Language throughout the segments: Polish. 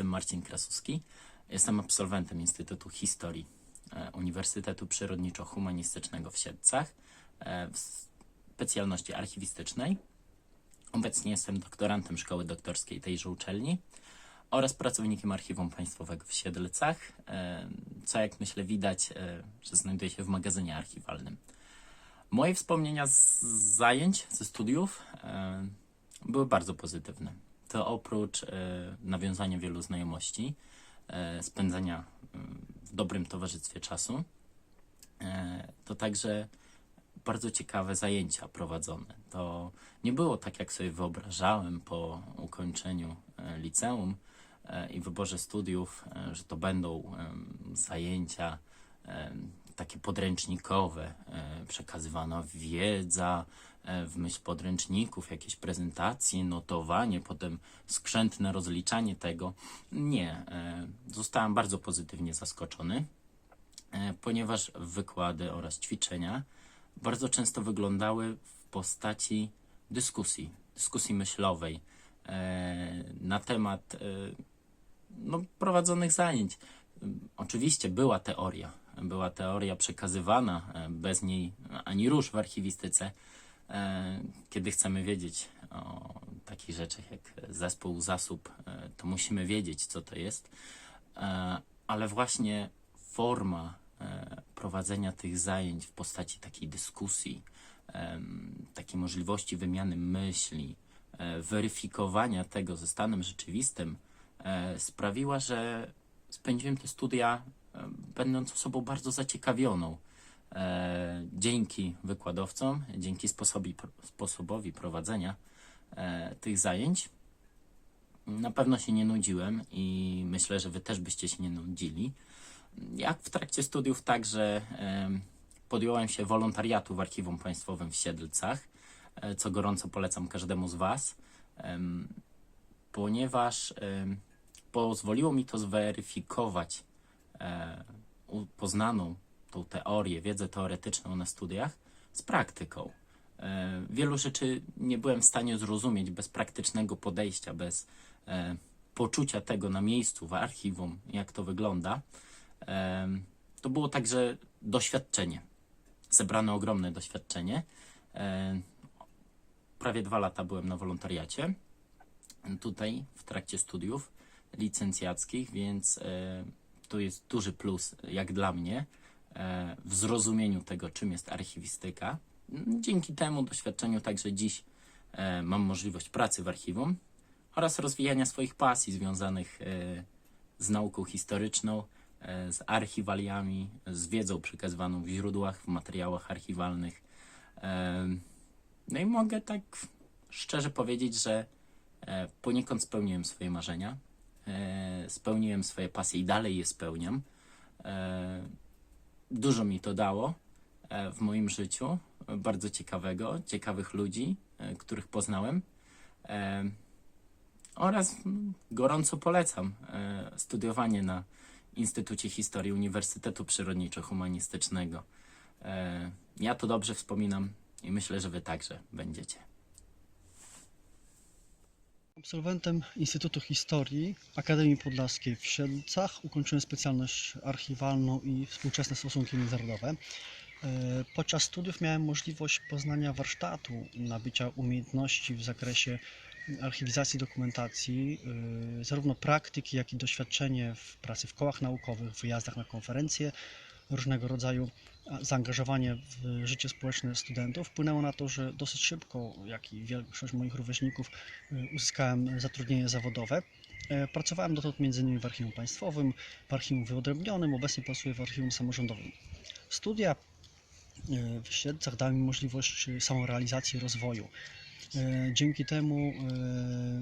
Jestem Marcin Krasuski. Jestem absolwentem Instytutu Historii e, Uniwersytetu Przyrodniczo-Humanistycznego w Siedlcach e, w specjalności archiwistycznej. Obecnie jestem doktorantem szkoły doktorskiej tejże uczelni oraz pracownikiem Archiwum Państwowego w Siedlcach, e, co jak myślę widać, że znajduje się w magazynie archiwalnym. Moje wspomnienia z zajęć, ze studiów były bardzo pozytywne. To oprócz e, nawiązania wielu znajomości, e, spędzania mm, w dobrym towarzystwie czasu, e, to także bardzo ciekawe zajęcia prowadzone. To nie było tak, jak sobie wyobrażałem po ukończeniu e, liceum e, i wyborze studiów, e, że to będą zajęcia takie podręcznikowe, e, przekazywana wiedza e, w myśl podręczników, jakieś prezentacje, notowanie, potem skrzętne rozliczanie tego. Nie, e, zostałem bardzo pozytywnie zaskoczony, ponieważ wykłady oraz ćwiczenia bardzo często wyglądały w postaci dyskusji, dyskusji myślowej na temat no, prowadzonych zajęć. Oczywiście była teoria, była teoria przekazywana, e, bez niej ani rusz w archiwistyce. E, Kiedy chcemy wiedzieć o takich rzeczach jak zespół, zasób, e, to musimy wiedzieć, co to jest. Ale właśnie forma prowadzenia tych zajęć w postaci takiej dyskusji, takiej możliwości wymiany myśli, weryfikowania tego ze stanem rzeczywistym, sprawiła, że spędziłem te studia będąc osobą bardzo zaciekawioną. E, dzięki wykładowcom, dzięki sposobi, sposobowi prowadzenia e, tych zajęć, na pewno się nie nudziłem i myślę, że Wy też byście się nie nudzili. Jak w trakcie studiów także em, podjąłem się wolontariatu w Archiwum Państwowym w Siedlcach, e, co gorąco polecam każdemu z Was, em, ponieważ em, pozwoliło mi to zweryfikować e, poznaną tą teorię, wiedzę teoretyczną na studiach z praktyką. E, Wielu rzeczy nie byłem w stanie zrozumieć bez praktycznego podejścia, bez e, poczucia tego na miejscu, w archiwum, jak to wygląda. Em, To było także doświadczenie. Zebrane ogromne doświadczenie. E, Prawie dwa lata byłem na wolontariacie tutaj w trakcie studiów licencjackich, więc e, to jest duży plus, jak dla mnie, e, w zrozumieniu tego, czym jest archiwistyka. Dzięki temu doświadczeniu także dziś e, mam możliwość pracy w archiwum oraz rozwijania swoich pasji związanych e, z nauką historyczną, z archiwaliami, z wiedzą przekazywaną w źródłach, w materiałach archiwalnych. No i mogę tak szczerze powiedzieć, że poniekąd spełniłem swoje marzenia, spełniłem swoje pasje i dalej je spełniam. E, Dużo mi to dało e, w moim życiu, e, bardzo ciekawego, ciekawych ludzi, e, których poznałem. E, oraz gorąco polecam e, studiowanie na Instytucie Historii Uniwersytetu Przyrodniczo-Humanistycznego. E, Ja to dobrze wspominam i myślę, że Wy także będziecie. Absolwentem Instytutu Historii Akademii Podlaskiej w Siedlcach ukończyłem specjalność archiwalną i współczesne stosunki międzynarodowe. E, Podczas studiów miałem możliwość poznania warsztatu, nabycia umiejętności w zakresie archiwizacji dokumentacji, e, zarówno praktyki, jak i doświadczenie w pracy w kołach naukowych, wyjazdach na konferencje, różnego rodzaju a, zaangażowanie w życie społeczne studentów wpłynęło na to, że dosyć szybko, jak i większość moich rówieśników, y, uzyskałem zatrudnienie zawodowe. E, Pracowałem dotąd m.in. w Archiwum Państwowym, w Archiwum Wyodrębnionym, obecnie pracuję w Archiwum Samorządowym. Studia w Siedlcach dały mi możliwość samorealizacji rozwoju. E, Dzięki temu e,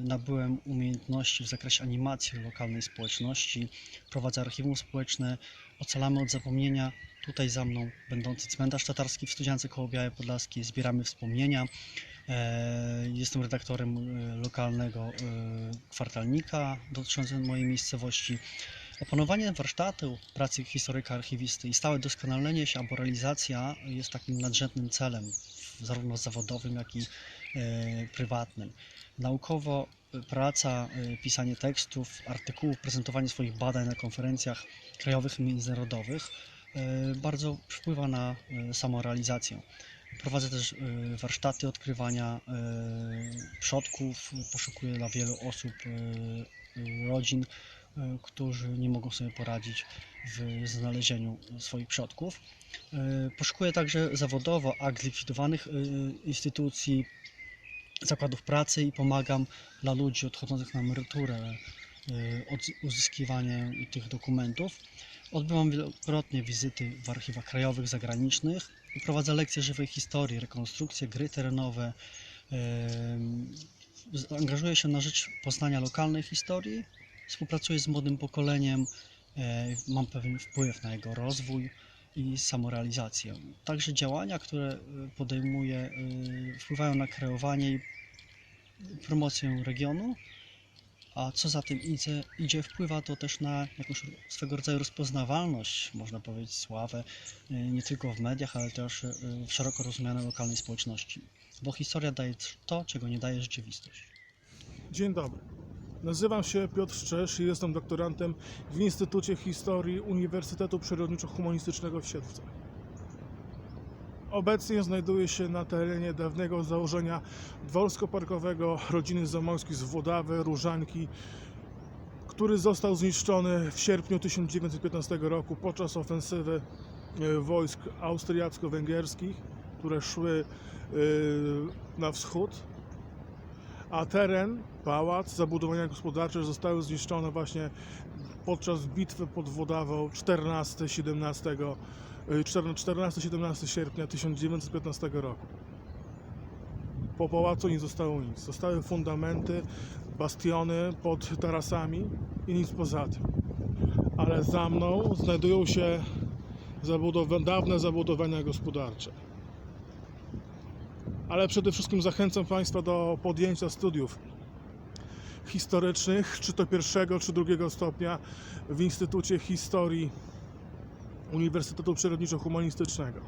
nabyłem umiejętności w zakresie animacji lokalnej społeczności, prowadzę archiwum społeczne, ocalamy od zapomnienia. Tutaj za mną będący cmentarz tatarski w Studziance koło Białej Podlaskiej, zbieramy wspomnienia. E, Jestem redaktorem e, lokalnego e, kwartalnika dotyczącego mojej miejscowości. Opanowanie warsztatu pracy historyka, archiwisty i stałe doskonalenie się albo realizacja jest takim nadrzędnym celem, zarówno zawodowym, jak i prywatnym. Naukowo praca, e, pisanie tekstów, artykułów, prezentowanie swoich badań na konferencjach krajowych i międzynarodowych e, bardzo wpływa na e, samorealizację. Prowadzę też warsztaty odkrywania przodków, poszukuję dla wielu osób, rodzin, którzy nie mogą sobie poradzić w znalezieniu swoich przodków. Poszukuję także zawodowo akt zlikwidowanych instytucji, zakładów pracy i pomagam dla ludzi odchodzących na emeryturę e, od uzyskiwania tych dokumentów. Odbywam wielokrotnie wizyty w archiwach krajowych, zagranicznych prowadzę lekcje żywej historii, rekonstrukcje, gry terenowe. Angażuję się na rzecz poznania lokalnej historii, współpracuję z młodym pokoleniem, e, mam pewien wpływ na jego rozwój i samorealizację. Także działania, które e, podejmuję, e, wpływają na kreowanie i promocję regionu, a co za tym idzie, idzie wpływa to też na jakąś swego rodzaju rozpoznawalność, można powiedzieć, sławę, e, nie tylko w mediach, ale też w szeroko rozumianej lokalnej społeczności. Bo historia daje to, czego nie daje rzeczywistość. Dzień dobry. Nazywam się Piotr Szczesz i jestem doktorantem w Instytucie Historii Uniwersytetu Przyrodniczo-Humanistycznego w Siedlcach. Obecnie znajduję się na terenie dawnego założenia dworsko-parkowego rodziny Zamojskich z Włodawy, Różanki, który został zniszczony w sierpniu 1915 roku podczas ofensywy e, wojsk austriacko-węgierskich, które szły e, na wschód a teren, pałac, zabudowania gospodarcze zostały zniszczone właśnie podczas bitwy pod Włodawą 14-17 y, 14-17 sierpnia 1915 roku. Po pałacu nie zostało nic. Zostały fundamenty, bastiony pod tarasami i nic poza tym. Ale za mną znajdują się zabudowa- dawne zabudowania gospodarcze ale przede wszystkim zachęcam Państwa do podjęcia studiów historycznych, czy to pierwszego, czy drugiego stopnia w Instytucie Historii Uniwersytetu Przyrodniczo-Humanistycznego.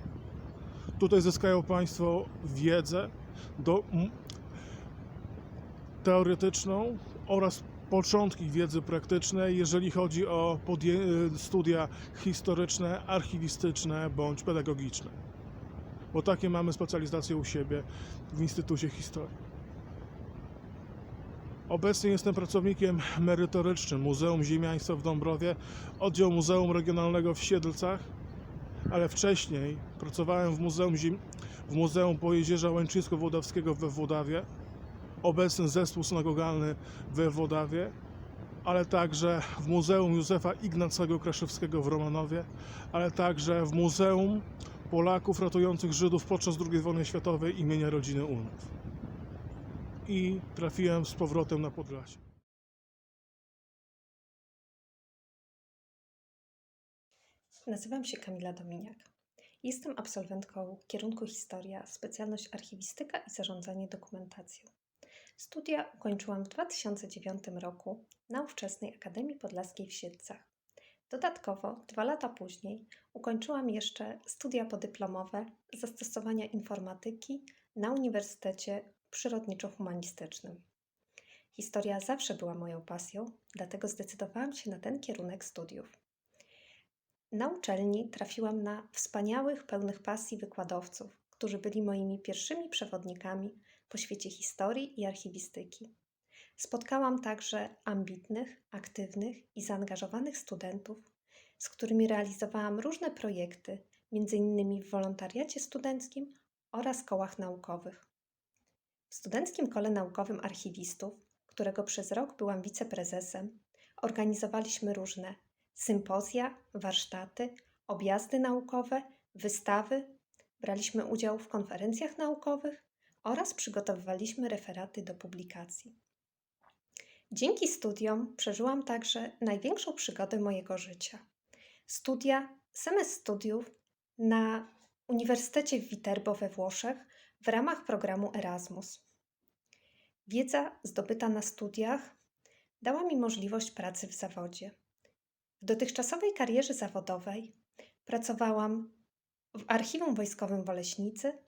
Tutaj zyskają Państwo wiedzę do, m, teoretyczną oraz początki wiedzy praktycznej, jeżeli chodzi o podję- studia historyczne, archiwistyczne bądź pedagogiczne bo takie mamy specjalizacje u siebie w Instytucie Historii. Obecnie jestem pracownikiem merytorycznym Muzeum Ziemiaństwa w Dąbrowie, oddział Muzeum Regionalnego w Siedlcach, ale wcześniej pracowałem w Muzeum, Ziem... w Muzeum Pojezierza Łańczyńsko-Włodawskiego we Włodawie, obecny zespół synagogalny we Włodawie, ale także w Muzeum Józefa Ignacego Kraszewskiego w Romanowie, ale także w Muzeum Polaków ratujących Żydów podczas II wojny światowej imienia rodziny Ulmów. I trafiłem z powrotem na Podlasie. Nazywam się Kamila Dominiak. Jestem absolwentką kierunku Historia, specjalność archiwistyka i zarządzanie dokumentacją. Studia ukończyłam w 2009 roku na ówczesnej Akademii Podlaskiej w Siedlcach. Dodatkowo, dwa lata później, ukończyłam jeszcze studia podyplomowe zastosowania informatyki na Uniwersytecie Przyrodniczo-Humanistycznym. Historia zawsze była moją pasją, dlatego zdecydowałam się na ten kierunek studiów. Na uczelni trafiłam na wspaniałych, pełnych pasji wykładowców, którzy byli moimi pierwszymi przewodnikami po świecie historii i archiwistyki. Spotkałam także ambitnych, aktywnych i zaangażowanych studentów, z którymi realizowałam różne projekty, m.in. w wolontariacie studenckim oraz kołach naukowych. W Studenckim Kole Naukowym Archiwistów, którego przez rok byłam wiceprezesem, organizowaliśmy różne sympozja, warsztaty, objazdy naukowe, wystawy, braliśmy udział w konferencjach naukowych oraz przygotowywaliśmy referaty do publikacji. Dzięki studiom przeżyłam także największą przygodę mojego życia. Studia, semestr studiów na Uniwersytecie w Viterbo we Włoszech w ramach programu Erasmus. Wiedza zdobyta na studiach dała mi możliwość pracy w zawodzie. W dotychczasowej karierze zawodowej pracowałam w Archiwum Wojskowym w Oleśnicy,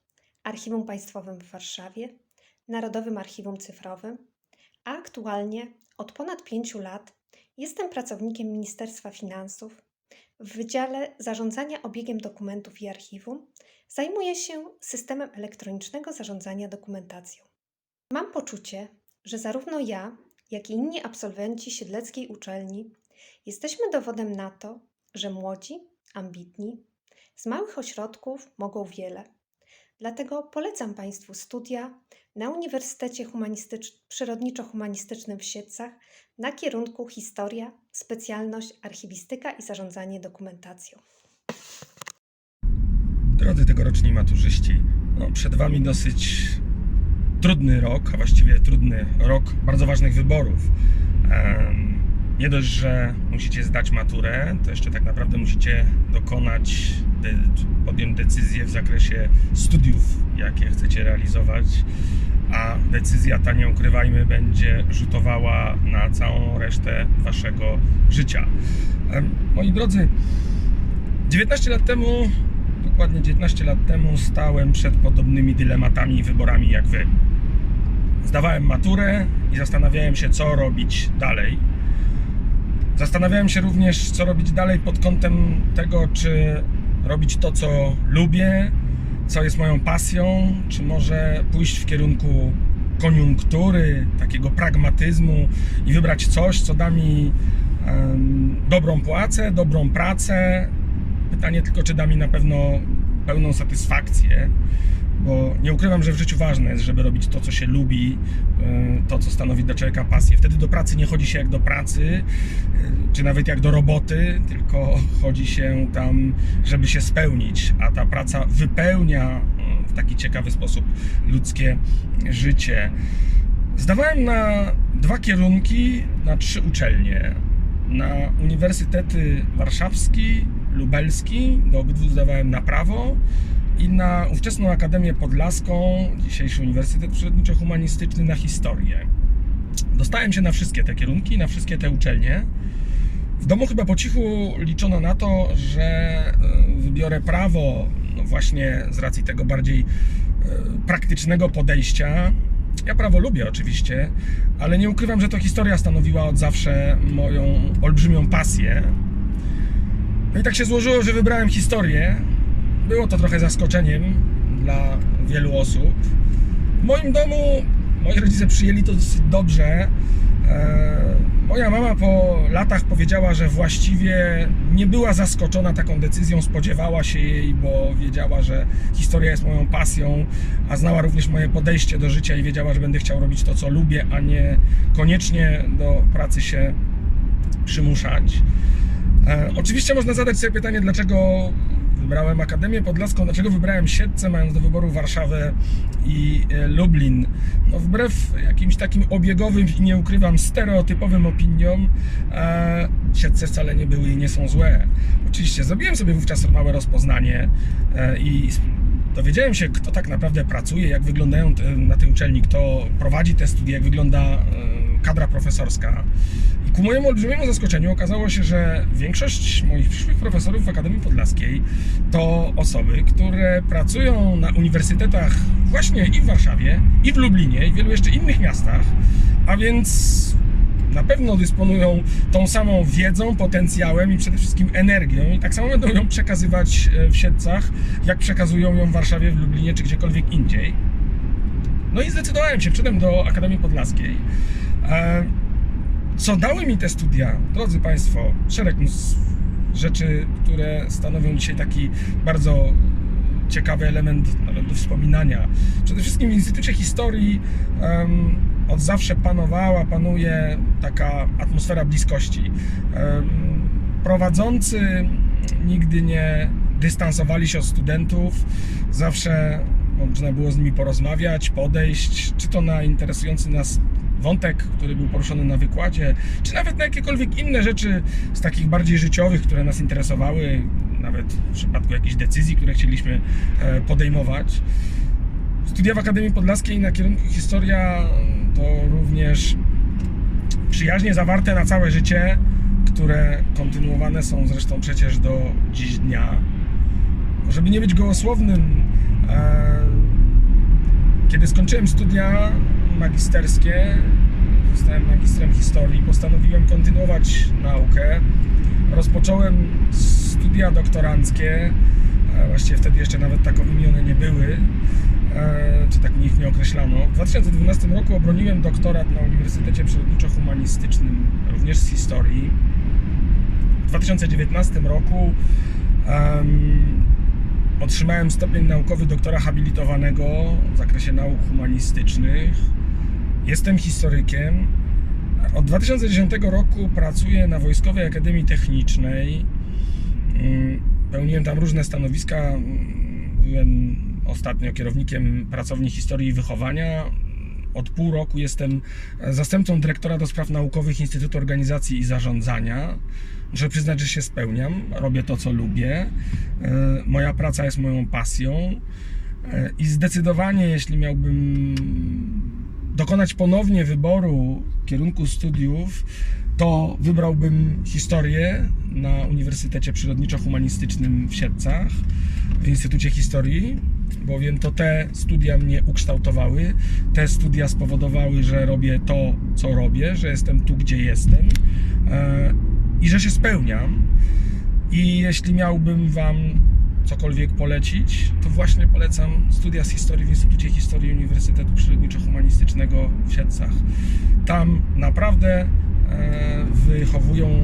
Archiwum Państwowym w Warszawie, Narodowym Archiwum Cyfrowym, a aktualnie od ponad pięciu lat jestem pracownikiem Ministerstwa Finansów w Wydziale Zarządzania Obiegiem Dokumentów i Archiwum. Zajmuję się systemem elektronicznego zarządzania dokumentacją. Mam poczucie, że zarówno ja, jak i inni absolwenci siedleckiej uczelni jesteśmy dowodem na to, że młodzi, ambitni, z małych ośrodków mogą wiele. Dlatego polecam Państwu studia na Uniwersytecie Humanistycz- Przyrodniczo-Humanistycznym w Siedlcach na kierunku Historia, specjalność Archiwistyka i Zarządzanie dokumentacją. Drodzy tegoroczni maturzyści, no przed Wami dosyć trudny rok, a właściwie trudny rok bardzo ważnych wyborów. Em, Nie dość, że musicie zdać maturę, to jeszcze tak naprawdę musicie dokonać, podjąć decyzję w zakresie studiów, jakie chcecie realizować, a decyzja ta, nie ukrywajmy, będzie rzutowała na całą resztę Waszego życia. Moi drodzy, 19 lat temu Dokładnie 19 lat temu stałem przed podobnymi dylematami i wyborami jak wy. Zdawałem maturę i zastanawiałem się, co robić dalej. Zastanawiałem się również, co robić dalej pod kątem tego, czy robić to, co lubię, co jest moją pasją, czy może pójść w kierunku koniunktury, takiego pragmatyzmu i wybrać coś, co da mi em, dobrą płacę, dobrą pracę, Pytanie tylko, czy da mi na pewno pełną satysfakcję, bo nie ukrywam, że w życiu ważne jest, żeby robić to, co się lubi, yy, to, co stanowi dla człowieka pasję. Wtedy do pracy nie chodzi się jak do pracy, yy, czy nawet jak do roboty, tylko chodzi się tam, żeby się spełnić, a ta praca wypełnia yy, w taki ciekawy sposób ludzkie życie. Zdawałem na dwa kierunki, na trzy uczelnie. Na Uniwersytety Warszawski, Lubelski, do obydwu zdawałem na prawo i na ówczesną Akademię Podlaską, dzisiejszy Uniwersytet Przyrodniczo-Humanistyczny na historię. Dostałem się na wszystkie te kierunki, na wszystkie te uczelnie. W domu chyba po cichu liczono na to, że e, wybiorę prawo, no właśnie z racji tego bardziej e, praktycznego podejścia. Ja prawo lubię oczywiście, ale nie ukrywam, że to historia stanowiła od zawsze moją olbrzymią pasję. No i tak się złożyło, że wybrałem historię. Było to trochę zaskoczeniem dla wielu osób. W moim domu moi rodzice przyjęli to dosyć dobrze. E, Moja mama po latach powiedziała, że właściwie nie była zaskoczona taką decyzją, spodziewała się jej, bo wiedziała, że historia jest moją pasją, a znała również moje podejście do życia i wiedziała, że będę chciał robić to, co lubię, a nie koniecznie do pracy się przymuszać. E, oczywiście można zadać sobie pytanie, dlaczego wybrałem Akademię Podlaską, dlaczego wybrałem Siedlce, mając do wyboru Warszawę i e, Lublin. No, wbrew jakimś takim obiegowym i nie ukrywam stereotypowym opiniom, e, Siedlce wcale nie były i nie są złe. Oczywiście zrobiłem sobie wówczas małe rozpoznanie e, i dowiedziałem się, kto tak naprawdę pracuje, jak wyglądają na tej uczelni, kto prowadzi te studia, jak wygląda kadra profesorska. I ku mojemu olbrzymiemu zaskoczeniu okazało się, że większość moich przyszłych profesorów w Akademii Podlaskiej to osoby, które pracują na uniwersytetach właśnie i w Warszawie, i w Lublinie, i w wielu jeszcze innych miastach, a więc na pewno dysponują tą samą wiedzą, potencjałem i przede wszystkim energią i tak samo będą ją przekazywać e, w Siedlcach, jak przekazują ją w Warszawie, w Lublinie czy gdziekolwiek indziej. No i zdecydowałem się, wszedłem do Akademii Podlaskiej. E, Co dały mi te studia? Drodzy Państwo, szereg rzeczy, które stanowią dzisiaj taki bardzo ciekawy element nawet do wspominania. Przede wszystkim w Instytucie Historii em, od zawsze panowała, panuje taka atmosfera bliskości. Em, prowadzący nigdy nie dystansowali się od studentów, zawsze można było z nimi porozmawiać, podejść, czy to na interesujący nas wątek, który był poruszony na wykładzie, czy nawet na jakiekolwiek inne rzeczy z takich bardziej życiowych, które nas interesowały, nawet w przypadku jakichś decyzji, które chcieliśmy e, podejmować. Studia w Akademii Podlaskiej na kierunku historia to również przyjaźnie zawarte na całe życie, które kontynuowane są zresztą przecież do dziś dnia. Żeby nie być gołosłownym, e, Kiedy skończyłem studia magisterskie, zostałem magistrem historii, postanowiłem kontynuować naukę. Rozpocząłem studia doktoranckie, e, właściwie wtedy jeszcze nawet takowymi one nie były, e, czy tak ich nie określano. W 2012 roku obroniłem doktorat na Uniwersytecie Przyrodniczo-Humanistycznym, również z historii. W 2019 roku em, otrzymałem stopień naukowy doktora habilitowanego w zakresie nauk humanistycznych. Jestem historykiem. Od 2010 roku pracuję na Wojskowej Akademii Technicznej. Mm, Pełniłem tam różne stanowiska. Mm, Byłem ostatnio kierownikiem pracowni historii i wychowania. Od pół roku jestem zastępcą dyrektora do spraw naukowych Instytutu Organizacji i Zarządzania. Muszę przyznać, że się spełniam. Robię to, co lubię. E, Moja praca jest moją pasją. E, I zdecydowanie, jeśli miałbym dokonać ponownie wyboru kierunku studiów, to wybrałbym historię na Uniwersytecie Przyrodniczo-Humanistycznym w Siedlcach, w Instytucie Historii, bowiem to te studia mnie ukształtowały. Te studia spowodowały, że robię to, co robię, że jestem tu, gdzie jestem e, i że się spełniam. I jeśli miałbym Wam cokolwiek polecić, to właśnie polecam studia z historii w Instytucie Historii Uniwersytetu Przyrodniczo-Humanistycznego w Siedlcach. Tam naprawdę e, wychowują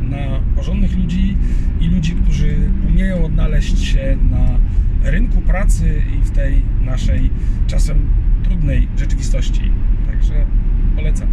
na porządnych ludzi i ludzi, którzy umieją odnaleźć się na rynku pracy i w tej naszej czasem trudnej rzeczywistości. Także polecam.